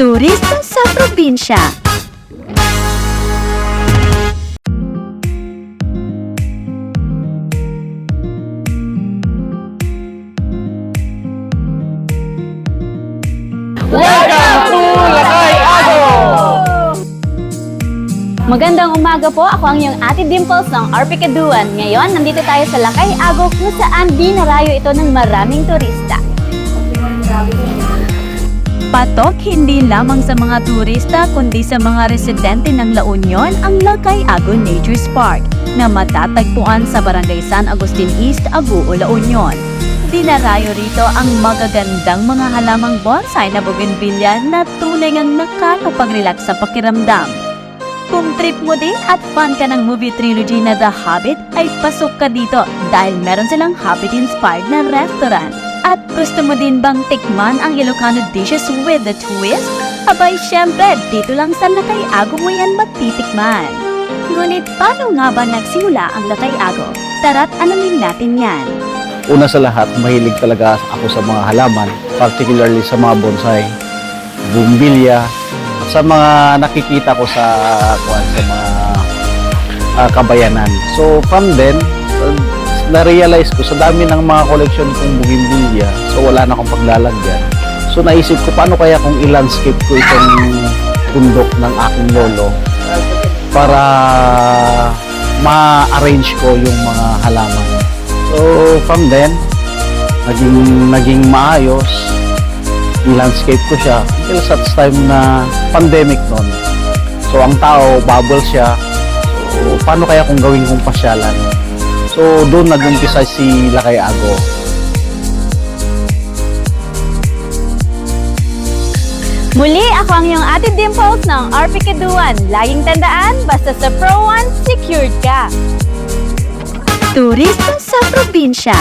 Turista sa probinsya. Magandang umaga po. Ako ang iyong Ate Dimples ng RP Kaduan. Ngayon, nandito tayo sa Lakay Ago kung saan dinarayo ito ng maraming turista. Patok hindi lamang sa mga turista kundi sa mga residente ng La Union ang Lakay Ago Nature Park na matatagpuan sa Barangay San Agustin East, Aguo, La Union. Dinarayo rito ang magagandang mga halamang bonsai na bougainvillea na tunay ngang nakakapag-relax sa pakiramdam. Kung trip mo din at fan ka ng movie trilogy na The Hobbit, ay pasok ka dito dahil meron silang Hobbit-inspired na restaurant. At gusto mo din bang tikman ang Ilocano dishes with a twist? Abay, syempre, dito lang sa Lakay Ago mo yan matitikman. Ngunit paano nga ba nagsimula ang Lakay Ago? Tara't alamin natin yan. Una sa lahat, mahilig talaga ako sa mga halaman, particularly sa mga bonsai, bumbilya, sa mga nakikita ko sa kuwan, sa mga ah, kabayanan. So from then, uh, na-realize ko sa dami ng mga collection kong bumbilya, so wala na akong paglalagyan. So naisip ko paano kaya kung i-landscape ko itong bundok ng aking lolo para ma-arrange ko yung mga halaman. So from then, naging, naging maayos, i-landscape ko siya until such time na pandemic noon. So ang tao, bubble siya. So paano kaya kung gawin kong pasyalan? So doon nag-umpisa si Lakay Ago. Muli, ako ang iyong Ate Dimples ng RP Kaduan. Laging tandaan, basta sa Pro One, secured ka. Turista sa probinsya.